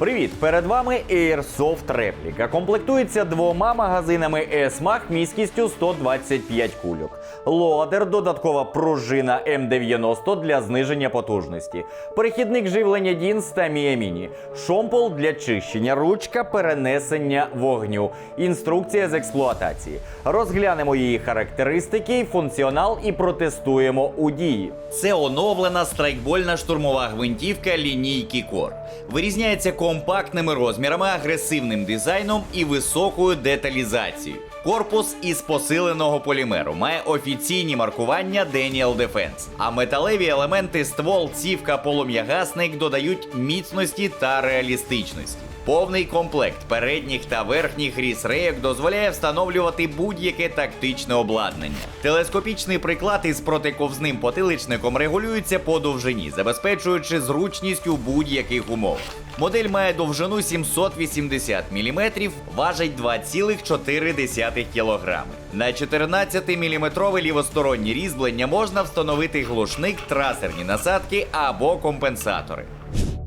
Привіт! Перед вами Airsoft Replica. Комплектується двома магазинами ESMAG міськістю 125 кульок. Лодер, додаткова пружина М90 для зниження потужності. Перехідник живлення DINS та Mia Шомпол для чищення, ручка перенесення вогню. Інструкція з експлуатації. Розглянемо її характеристики, функціонал і протестуємо у дії. Це оновлена страйкбольна штурмова гвинтівка лінійки Core. Вирізняється компактними розмірами, агресивним дизайном і високою деталізацією. Корпус із посиленого полімеру має офіційні маркування Daniel Defense, а металеві елементи ствол, цівка, полум'ягасник додають міцності та реалістичності. Повний комплект передніх та верхніх рейок дозволяє встановлювати будь-яке тактичне обладнання. Телескопічний приклад із протиковзним потиличником регулюється по довжині, забезпечуючи зручність у будь-яких умовах. Модель має довжину 780 мм, важить 2,4 кг. На 14-мм лівостороннє різьблення можна встановити глушник, трасерні насадки або компенсатори.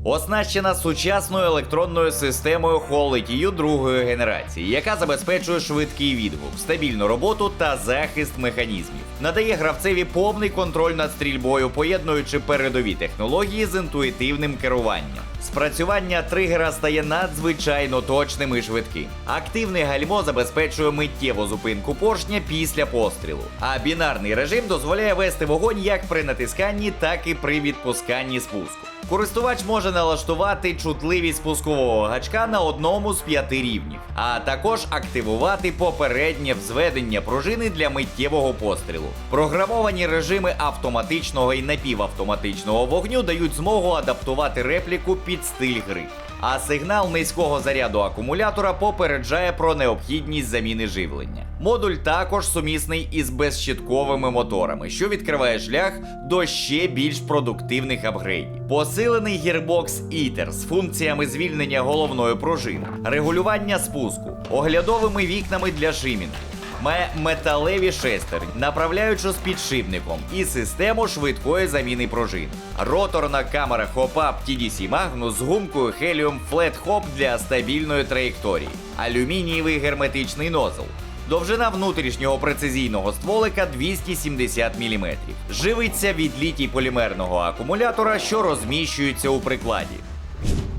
Оснащена сучасною електронною системою Hall ETU другої генерації, яка забезпечує швидкий відгук, стабільну роботу та захист механізмів. Надає гравцеві повний контроль над стрільбою, поєднуючи передові технології з інтуїтивним керуванням. Спрацювання тригера стає надзвичайно точним і швидким. Активне гальмо забезпечує миттєву зупинку поршня після пострілу. А бінарний режим дозволяє вести вогонь як при натисканні, так і при відпусканні спуску. Користувач може налаштувати чутливість спускового гачка на одному з п'яти рівнів, а також активувати попереднє взведення пружини для миттєвого пострілу. Програмовані режими автоматичного і напівавтоматичного вогню дають змогу адаптувати репліку під стиль гри. А сигнал низького заряду акумулятора попереджає про необхідність заміни живлення. Модуль також сумісний із безщитковими моторами, що відкриває шлях до ще більш продуктивних апгрейдів. Посилений гірбокс Eater з функціями звільнення головної пружини, регулювання спуску, оглядовими вікнами для шимінгу. Має металеві шестерні, направляючу з підшипником і систему швидкої заміни пружин. Роторна камера Hop-Up TDC Magnus з гумкою Helium Flat Hop для стабільної траєкторії, алюмінієвий герметичний нозл. Довжина внутрішнього прецизійного стволика 270 мм. Живиться від літій полімерного акумулятора, що розміщується у прикладі.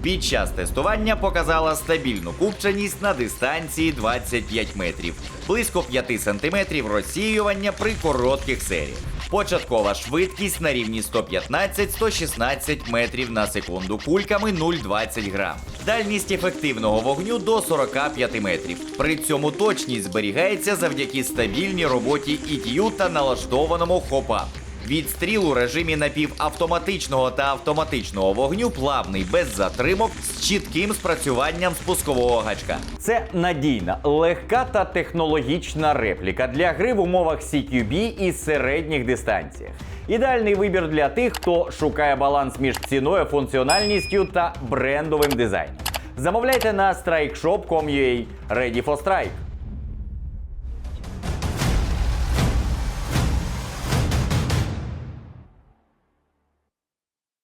Під час тестування показала стабільну купчаність на дистанції 25 метрів, близько 5 сантиметрів розсіювання при коротких серіях. Початкова швидкість на рівні 115-116 метрів на секунду кульками 0,20 грам. Дальність ефективного вогню до 45 метрів. При цьому точність зберігається завдяки стабільній роботі ETU та налаштованому хопа. Відстріл у режимі напівавтоматичного та автоматичного вогню плавний без затримок з чітким спрацюванням спускового гачка. Це надійна, легка та технологічна репліка для гри в умовах CQB і середніх дистанціях. Ідеальний вибір для тих, хто шукає баланс між ціною, функціональністю та брендовим дизайном. Замовляйте на strikeshop.com.ua. Ready for Strike!